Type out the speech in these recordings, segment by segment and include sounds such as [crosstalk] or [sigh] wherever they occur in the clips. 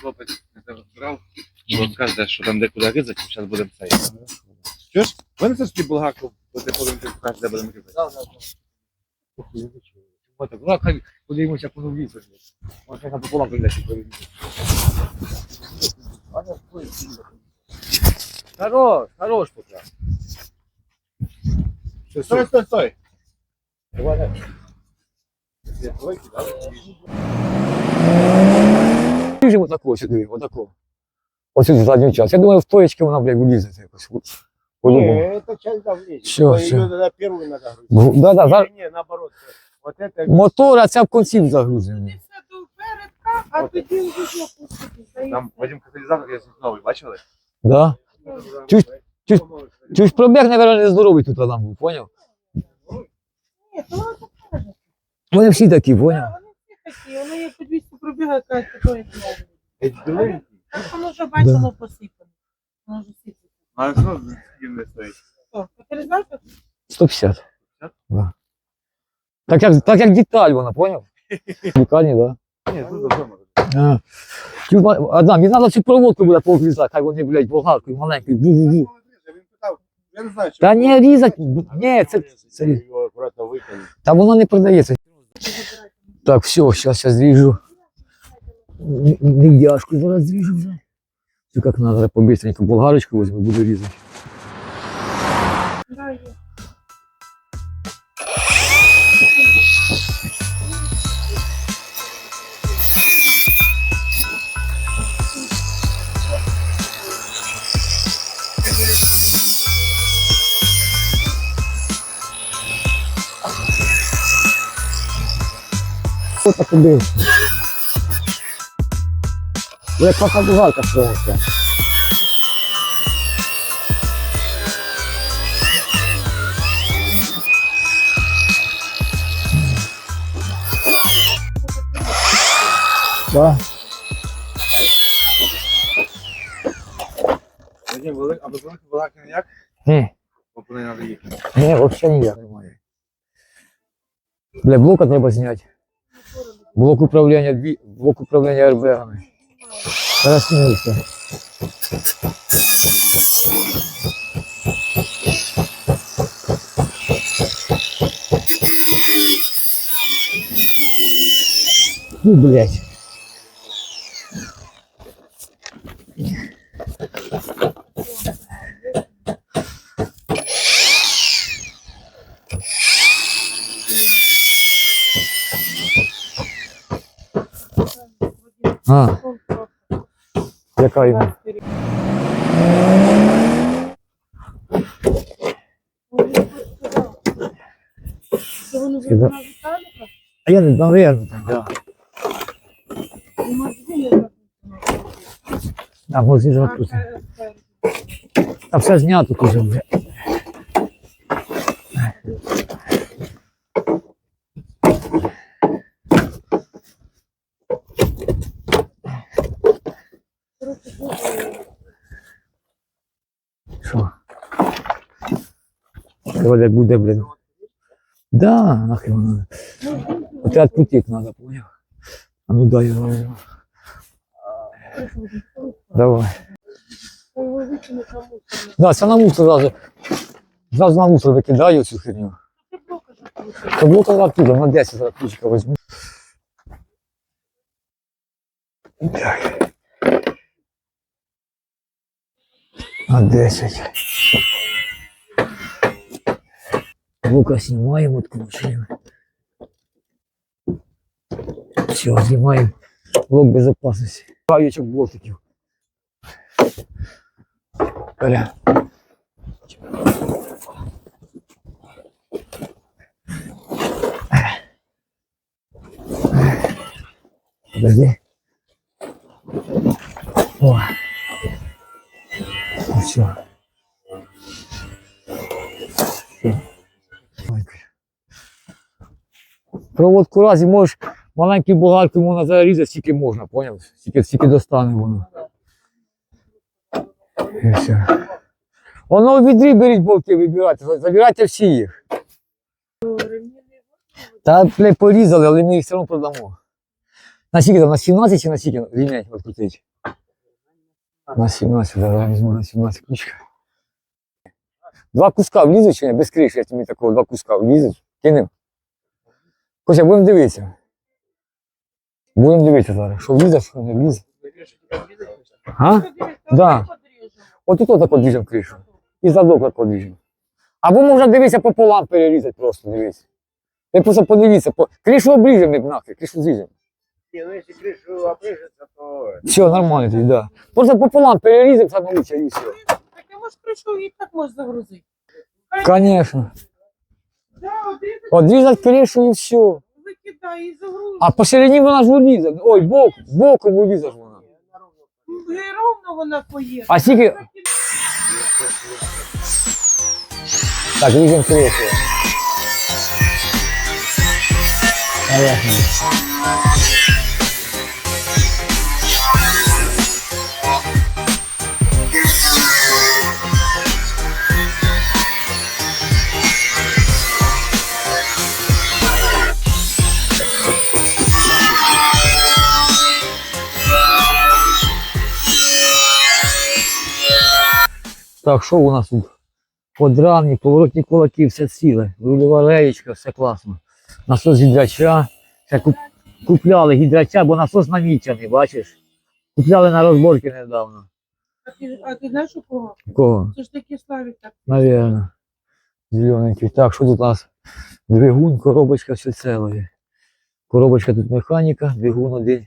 хлопець не розбирав, бо каже, що там де куди різати, зараз будемо цей. Чуєш? Винеси собі болгарку, бо ти повинен покажеш, де будемо різати. Да, да, да. Вот так. Ну, хай подивимося по новій зерні. Може, яка пополам прийдеться провідати. Хорош, хорош пока. Стой, стой, стой. Давай, давай Ріжемо отако сюди, отако. Ось сюди задню час. Я думаю, в тоєчки вона, блядь, влізе якось. По-любому. Не, это часть давления. Всё, Но всё. Ее тогда первую надо грузить. Бу- Да, да, Не, зараз не, наоборот. Вот это мотор, а ця в конці загрузимо. Це до передка, а тоді вже опустити. Там Вадим каталізатор є новий, бачили? Да? Чуєш, чуєш, чуєш, пробіг, наверное, нездоровий тут там був, поняв? Ні, то воно так каже. Вони всі такі, поняв? Вони всі такі, воно є по 200 пробігає, каже, такої як новий. Диви. Так воно вже бачить, Да. воно посипане. Воно вже сипеться. А що їм не стоїть? Що, каталізатор? 150. Да. Так як, так як деталь вона, поняв? [laughs] Детальні, да. Ні, тут вдома. А. Чув, ма- Адам, мені треба цю проводку буде поврізати, хай вони, блядь, болгаркою маленькою. Бу-бу-бу. Він питав, Я не знаю, що. Та не різать, ні, це, це, Його аккуратно викинути. та воно не продається. Так, все, зараз я зріжу. М- Мідяшку зараз зріжу вже. Все як надо, побистренько болгарочку возьму, буду різати. Ось так іди. Як така болгарка строїться. Да. Вадим, велик, а без великої болгарки ніяк? Ні. Бо по неї треба їхати. Ні, взагалі ніяк немає. Бля, блока треба зняти. Блок управління, дві, блок управління аербегами. Зараз знімуся. Ну, блядь. А, яка йому? А я не наверное, да. Не А ж А, все знято тут Треба як буде. Да, нахер воно. От відпутик треба, поняв? А ну дай його. Давай. Да, це на мусор зразу. Зразу на мусор викидаю цю херню. Тогда оттуда, на 10 зараз ключика возьму. Так. На 10. Лука знімаємо, откручуємо. Все, знімаємо. Блок безопасности. Паючок болтиків. Коля. Подожди. О. Ну все. Проводку разі можеш маленький болгарку можна зарізати, скільки можна, поняв? Скільки, скільки достане воно. І все. Воно в відрі беріть болти, вибирайте, забирайте всі їх. Та бля, порізали, але ми їх все одно продамо. На скільки там, на 17 чи на скільки ремінь відкрутить? На 17, давай візьму на 17 ключка. Два куска влізуть чи ні? Без криші, я тобі такого два куска влізуть. Кинем. Костя, будемо дивитися. Будемо дивитися зараз. Що влізе, що не влізе. А? Да. От тут отак от ріжемо кришу. І задок так. Або можна дивитися пополам перерізати просто, дивіться. Ви просто подивіться, по... кришу обріжемо, як нахер, кришу зріжемо. Не, ну если крышу обрежется, то... Все, нормально тоді, да. Просто пополам перерізав, саме лучше і все. Так а може кришу і так можеш загрузити. Конечно. Одрізати кришу і все. викидай. А посередині вона ж вилізе. Ой, бок, боком ж вона. І ровно вона поїде. А скільки. Так, ріжемо кришу. Понятно. Так, що у нас тут? Подрамні, поворотні кулаки, все ціле. Рульова леєчка, все класно. Насос гідрача. Це куп... купляли гідрача, бо насос намічений, бачиш? Купляли на розборки недавно. А ти, а ти знаєш у кого? Кого? Це ж таки славік так. Навірно. Зелененький. Так, що тут у нас? Двигун, коробочка, все ціле. Коробочка тут механіка, двигун 1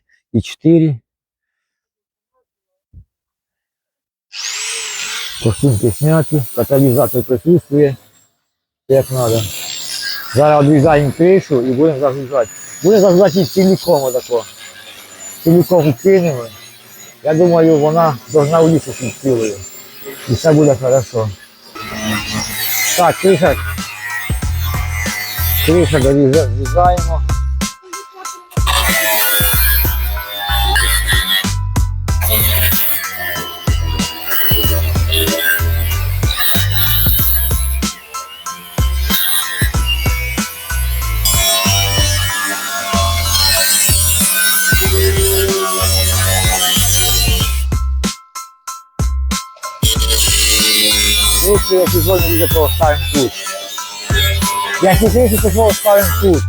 і 4. Косинки сняті, каталізатор присутствує, як треба. Зараз відрізаємо кришу і будемо загружати. Будемо загружати її ціліком отако. Ціліком кинемо. Я думаю, вона должна улізти під цілою. І все буде хорошо. Так, криша. Криша дорізаємо. То знову ставимо тут.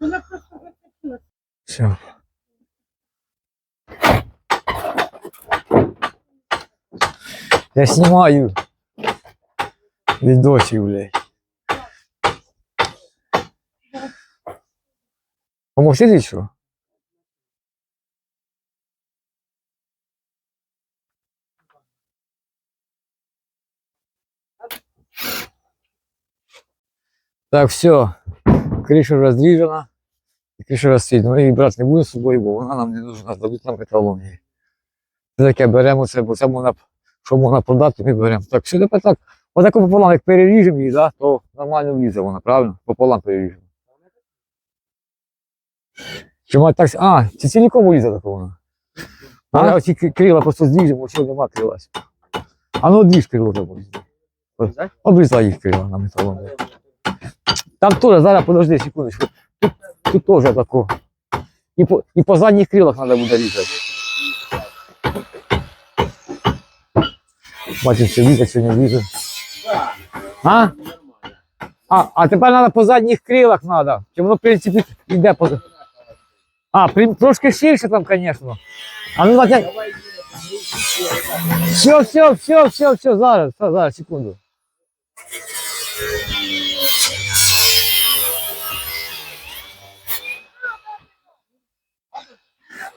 Вона просто закипіла. Все. Я снимаю видосик, блядь. Помогти ты что? Так, все. Крыша разрежена. Крыша розсвіт. Ми її брати не будемо з собою, бо вона нам не нужна, дадуть нам металон її. Це таке беремо це, бо це можна, що можна продати, ми беремо. Так, все тепер так. Отако пополам, як переріжемо її, да, то нормально влізе вона, правильно? Пополам переріжемо. Чи має так. А, чи ціліком влізе така вона? А, а оці крила просто зріжемо, що нема крила. А ну дві ж крила треба. Обрізай їх крила на металон. Там теж, зараз подожди секундочку. Тут, тут теж тако. І по, і по задніх крилах треба буде різати. Бачиш, що вітер сьогодні вітер. А? А, а тепер треба по задніх крилах треба. Чи воно, в принципі, йде по. А, при, трошки ширше там, звісно. А ну так. Все, все, все, все, все, зараз, зараз, секунду.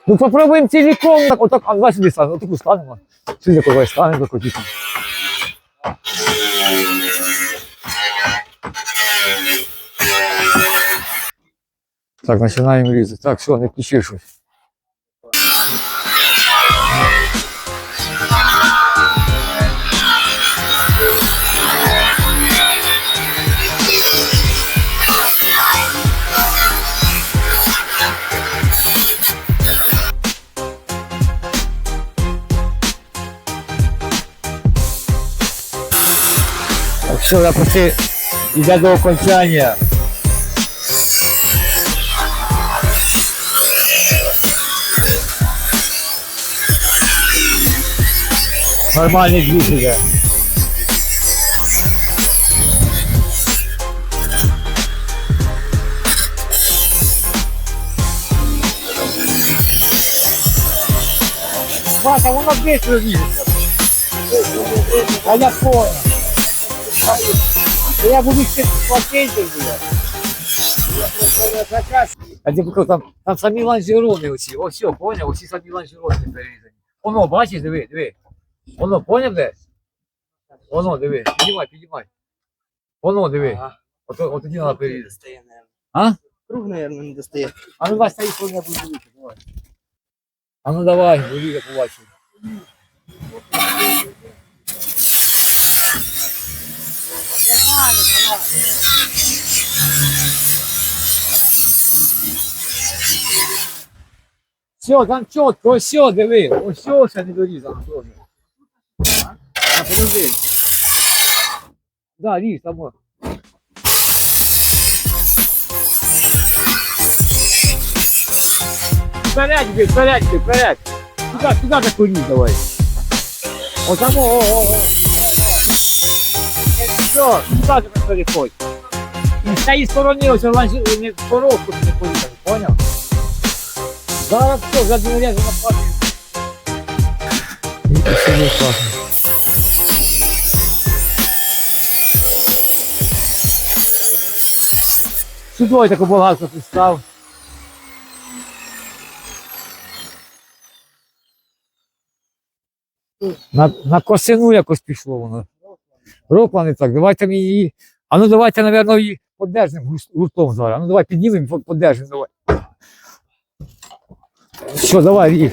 Ну попробуем целиком. Так, вот так, а давай сюда станем, вот такую станем. Сюда такой станем, такой типа. Так, начинаем резать. Так, все, не включи все, я почти йде до окончання. Нормальний звіт іде. Вася, воно більше розніжиться. А я понял. Я буду ще платити, блядь. А ти покажу, там, там самі лонжерони оці. Ось все, поняв, оці самі лонжерони перерізані. Воно, бачиш, диви, диви. Воно, поняв де? Воно, диви, піднімай, піднімай. Воно, диви. Ага. Ото, от тоді треба Не перерізати. достає, наверное. А? Круг, наверное, не достає. А ну Вась, та їх не буде дивитися, давай. А ну давай, Ліля побачимо. Все, там чітко, ось диви, ось ще не дорізано теж. А, подожди. Да, ріж, там. Вперед, вперед, вперед. Сюди, сюди таку давай. О, там, о, о, о. Все, сюди тепер переходь. І з цієї сторони ось ланж- не коробку не поїхали, поняв? Зараз все, за. І все не класно. Сюди таку болгарку пристав. На, на косину якось пішло воно. Не так. Давайте ми її. А ну давайте, напевно, її подержимо гуртом зараз. А ну давай піднімемо, по- подержимо, давай. Що, давай, ріж.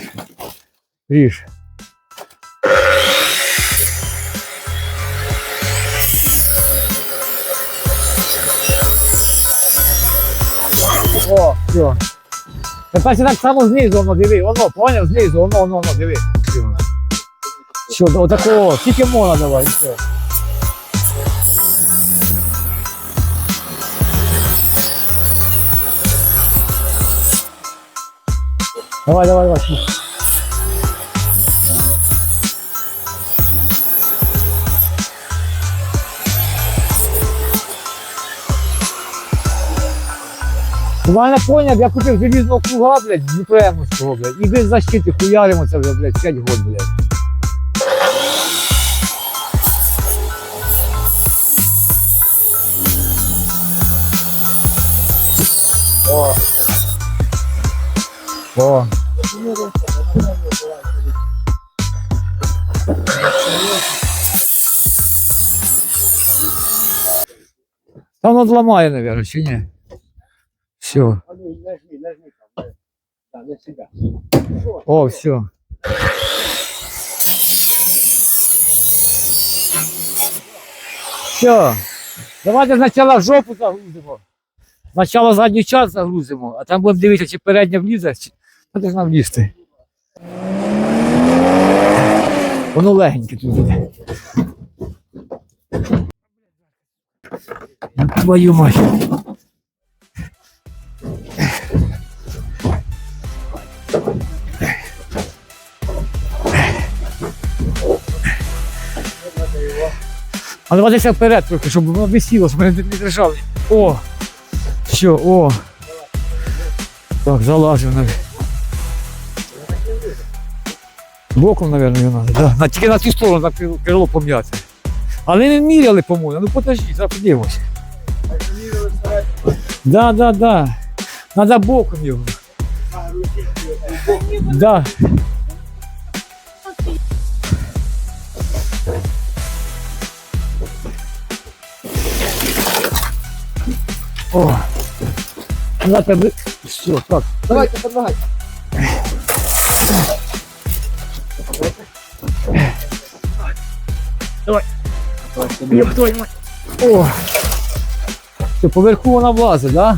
Ріж. О, все. Тепер так само знизу воно, диви, воно, поняв, знизу, воно, воно, воно, диви. Що, до такого, тільки можна давай, все. Давай, давай, давай. У поняв, я купив желізного круга, блядь, з Дніпремовського, блядь, і без защити хуяримо це вже, блядь, 5 год, блядь. О. О. Та воно зламає, наверное, чи ні? Все. О, все. Все. Давайте спочатку жопу загрузимо. Спочатку задню часть загрузимо, а там будемо дивитися, чи передня влізе, чи Та должна влізти. Воно легеньке тут буде. Твою мать. А давайте вперед трохи, щоб воно висіло, щоб мене не держали. О! Все, о! Так, залазив навіть. Боком, мабуть, його треба. Да. Тільки на цю сторону так крило- пом'яти. Але не міряли, по-моєму. Ну подожди, зараз подивимося. Да, да, да. Надо боком його. Да. О. Ви... Все, так. Давайте, помогайте. Ёб твою мать. О. Все, поверху вона влазить, да?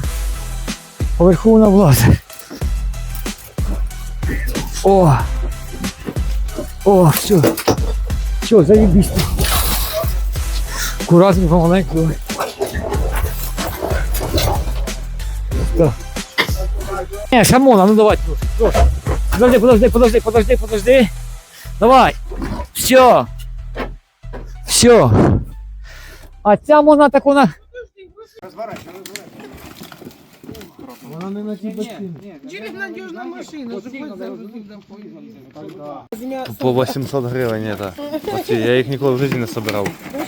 Поверху вона влазить. О. О, все. Все, заебись. Аккуратно, помаленьку. Так. Не, Шамона, ну давай. Подожди, подожди, подожди, подожди, подожди. Давай. Все. Все. А ця вона так вона. Вона не на ті бочини. Через там поїхали. По 800 гривень, это. Оці, я їх ніколи в житті не собирав. Ну,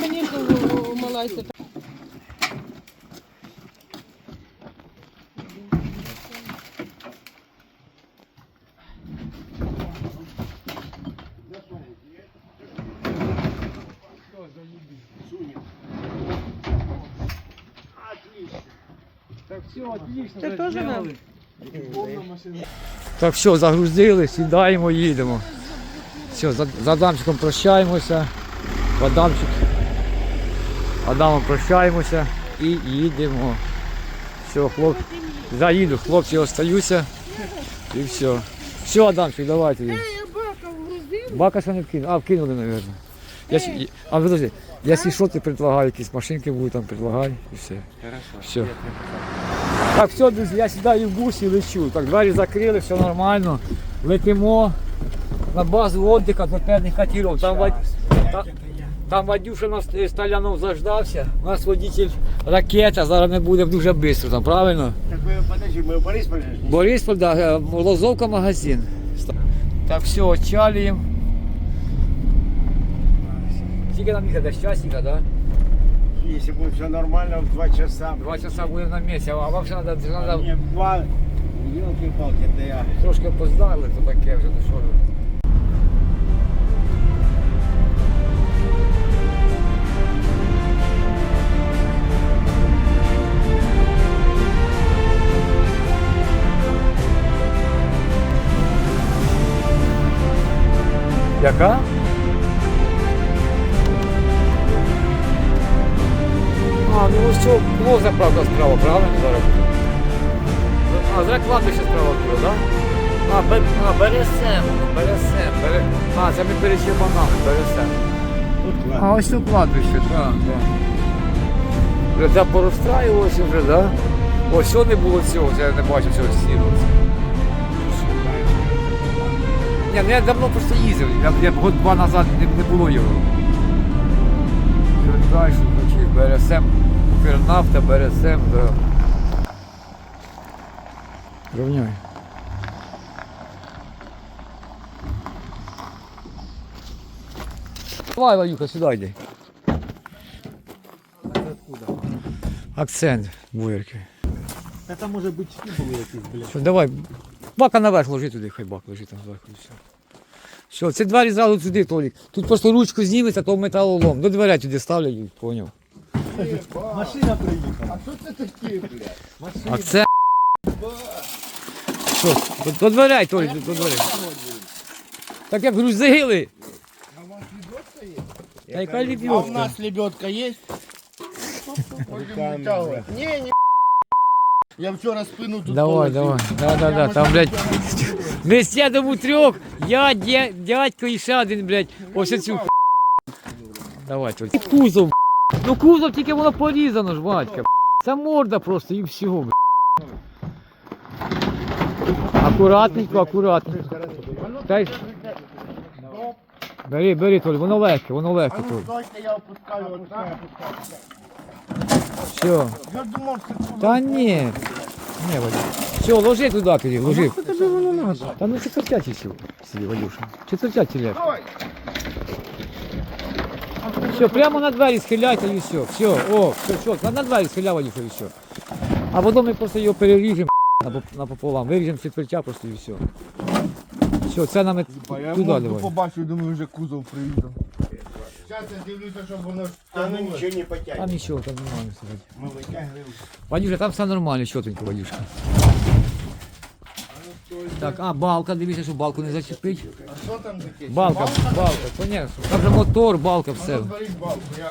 конечно, малайся. Це теж нам? Так, все, загрузили, сідаємо, їдемо. Все, за, Адамчиком прощаємося. Адамчик. Адамом прощаємося і їдемо. Все, хлоп. Заїду, хлопці остаються. І все. Все, Адамчик, давай тоді. Бака вгрузив. Ще не вкинули. А, вкинули, мабуть. Я, а подожди, якщо що, ти предлагай, якісь машинки будуть там, предлагай і все. Все. Так, все, друзі, я сідаю в бус і лечу. Так, двері закрили, все нормально. Летимо на базу отдыха до певних катерів. Там, Вад... та- там Вадюша нас Сталянов заждався. У нас водитель ракета, зараз ми будемо дуже швидко, там, правильно? Так ви, подожди, ми в Борисполі? ж? Борисполь, да, е, Лозовка магазин. Так, все, отчалюємо. Скільки нам їхати? Десь часика, да? Якщо буде все нормально, в два часа. Два часа будемо на місці, а вам ще треба, треба Ні, в два. Ёлки-палки, де я. трошки опоздали, то таке вже, ну що ви. Яка? Ну заправка справа, правильно зараз? А, зараз кладбище справа було, так? Да? А, бе, а, бересем, бересем, бере... А, це ми перед Чебанами, бересем. А ось тут кладбище, так, так. Вже да, порозстраювалося вже, так? Ось що не було цього, я не бачив цього сірого. Ні, ну я давно просто їздив, я, я год два назад не, не було його. Далі, значить, БРСМ, Укрнафта, БРСМ, да. Ровняй. Давай, Ванюха, сюди йди. Акцент буєрки. Та там може бички були якісь, блядь. Все, давай. Бака наверх ложи туди, хай бак лежить там зверху і все. Все, ці двері зразу туди, Толік. Тут просто ручку зніметься, то металолом. До дверей туди ставлять, і поняв. Машина приїхала. А що це таке, блядь? А це. Що, до, до дверей, Толік, до, до дверей. Так як грузили. Та яка А у ліпьотка? нас лебедка есть? Не, не. Я вчора спину тут Давай, полосил. давай. Да, да, да. Там, блядь. [laughs] Ми сядемо у трьох. Я, дя- дядько і ще один, блядь. Ось цю. Давай, Толік. Кузов. Ну кузов тільки воно порізано ж, батька. Це морда просто і всього. Акуратненько, акуратненько. Дай. Бери, бери, Толь, воно легке, воно легке, ну Толь. стойте, я опускаю вот. Все. Я думав, що це Та ні. Ні, Вадюш. Все, ложи туди тоді, ложи. Та ну четвертяті сів, сиді, Вадюша. Четвертяті ляж. Все, прямо на двері схиляйте і все. Все, о, все, все, на двері Вадюша, і все. А потім ми просто його переріжемо напоп- напополам. Виріжемо четвертя просто і все. Все, це нам Я туди морду давай. побачив, думаю, вже кузов приїду. Зараз я дивлюся, щоб воно ну тягнуло. нічого не потягне. Там нічого, там нормально все. Ми витягли. Вадюша, там все нормально, чотенько, Вадюшка. Так, а балка, дивіться, щоб балку не зачепить. А що там таке? Балка, балка, понятно. Там же мотор, балка, все. Розберіть балку, я...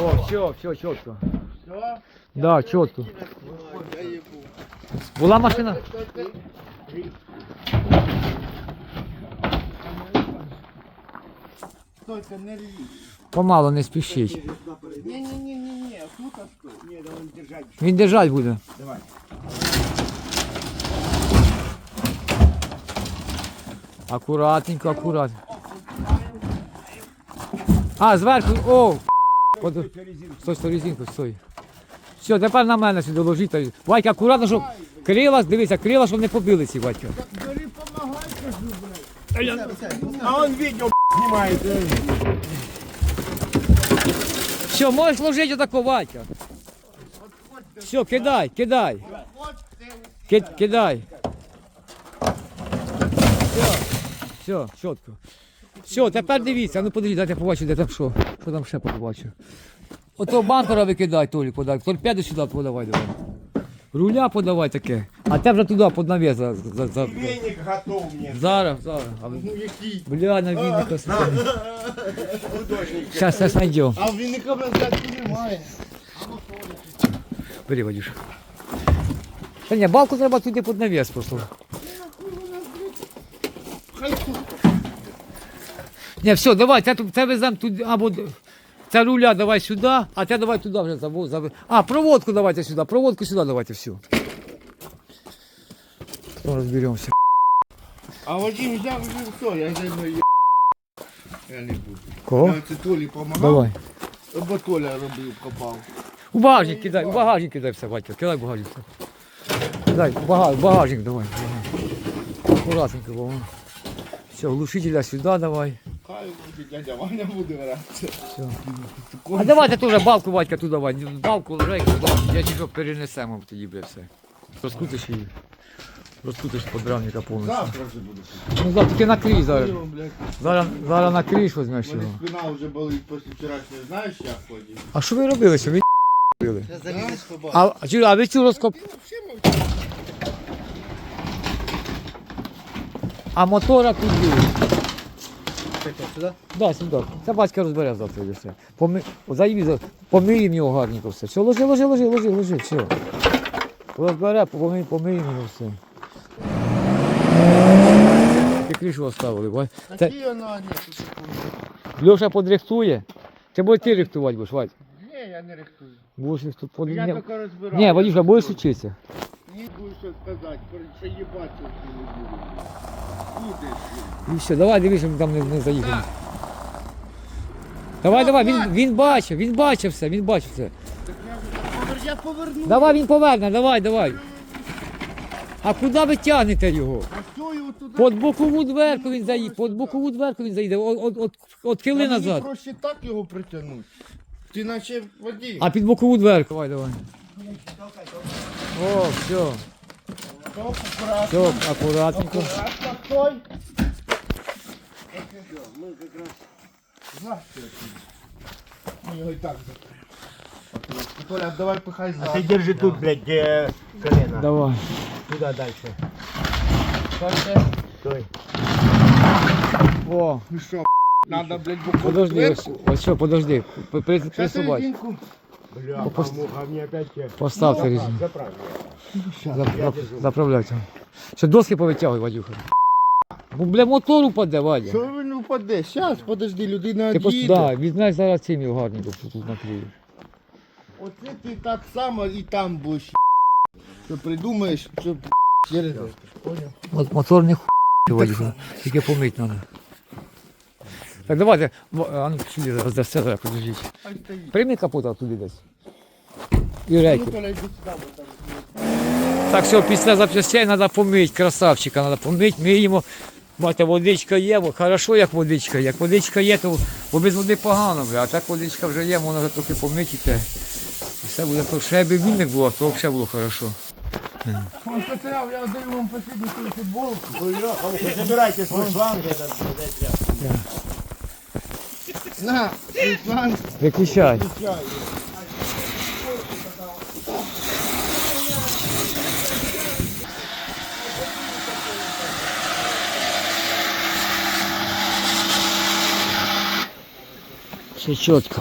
О, все, все, чітко. Все? Да, чітко. Була машина? Стойте, не рвіть. Помало не спішіть. Ні, ні, ні, ні, ні, тут Ні, давай держать. Він держать буде. Давай. Акуратненько, акуратно. А, зверху, о! От, стой, стой, резинку, стой. Все, тепер на мене сюди ложіть. Вадька, акуратно, щоб крила, дивися, крила, щоб не побили ці, Вадька. А он б***, снимает. Э. Все, можеш ложити отако, Вадька. Все, кидай, кидай. Ки- кидай. Все, все, чітко. Все, тепер дивіться, ну подивіться, дайте побачу, де там що. Що там ще побачу. Ото бампера викидай, Толік, подай. Торпеди сюди подавай, давай. Руля подавай таке. А те вже туди під навіс. За, за, за, Веник готов мені. Зараз, зараз. А, Ну який? Бля, на вінника. Художник. Зараз, зараз знайдемо. А віника взяти немає. Бери, Вадюш. Та ні, балку треба туди під навіс просто. Хай тут. Ні, все, давай, це, тут- це веземо туди, або д- це руля давай сюди, а те давай туди вже заво, заво. А, проводку давайте сюди, проводку сюди давайте, все. Потім розберемося. А Вадим взяв вже все, я не є. Я не буду. Кого? Я це Толі помагав, Давай. або Толя робив, копав. У багажник кидай, у багажник кидай все, батько, кидай в багажник. Дай, в бага- в багажник давай. ага. Аккуратненько, бо воно. Все, глушителя сюди давай. Хай буде дядя Ваня буде гратися. Все. А давайте теж балку, батька, туди давай. Балку лежайку, я тільки перенесемо тоді, бля, все. Розкутиш її. Розкутиш подрамника повністю. Завтра вже буде. Ну завтра ти накрий зараз. Ігор, блядь, Зараз, зараз накриєш, візьмеш мене його. спина вже болить після вчорашнього, знаєш, як ходив? А що ви робили? Що ви робили? Я побачив. А, а, чи- а ви цю розкоп... А мотора куди? Сюди? Да, сюди. Це батька розбере завтра і все. Поми... Заїзд, помиємо його гарненько все. Все, ложи, ложи, ложи, ложи, ложи, все. Розбере, помиємо, помиємо його все. Ти кришу оставили, бо. Це Такі вона, ні, тут такої. Льоша подрихтує. Чи будеш ти рихтувати будеш, Вадь? Ні, я не рихтую. Будеш рихтувати. Я Ні, тільки розбираю. Ні, Вадюша, будеш вчитися. Ні, будеш що сказати, що їбаться не буду. Будеш. І все, давай дивись, щоб там не, не заїхали. Давай, давай, він, він бачив, він бачив все, він бачив все. Я поверну. Давай він поверне, давай, давай. А куди ви тягнете його? Под бокову дверку він заїде, под бокову дверку він заїде, от, от, от, от хили Та мені назад. проще так його притягнути. Ти наче Вадим. А під бокову дверку. Давай, давай. О, все, Стоп, акуратно. все, акуратненько. Стой. Ми якраз... Знаєш, що? Ми його і так закриємо. Толя, давай пихай А ты держи тут, блядь, колено. Давай. Туда дальше. Стой. О, Ну що, надо, блядь, бокову подожди, ось, ось що, подожди. При- при- Присувай. резинку. Бля, муха, мне опять... те- Поставте Ну, резину. Заправь. Зап- зап- Заправляйте. Ще доски повитягуй, Вадюха. Бо, бля, мотор упаде, Вадя. Що він упаде? Щас, подожди, людина Ти просто, да, візьмеш зараз цим його гарненько тут накриєш. Оце ти так само і там будеш. Що придумаєш, що через От мотор не хуй. Тільки помить треба. Так давайте, а ну сюди зараз дасте, зараз, подождіть. Прийми капота туди десь. І Ну, рейки. Там. Так, все, після запчастей треба помити, красавчика треба помити, миємо. Бачите, водичка є, бо хорошо, як водичка. Як водичка є, то бо без води погано, бля, а так водичка вже є, можна вже трохи помити і. І все буде, то ще якби вільник було, то взагалі було хорошо. Он потеряв, я даю вам последню свою футболку. Забирайте свой шланг, этот, блядь, я. На, Руслан, Виключай. чай. Все чітко.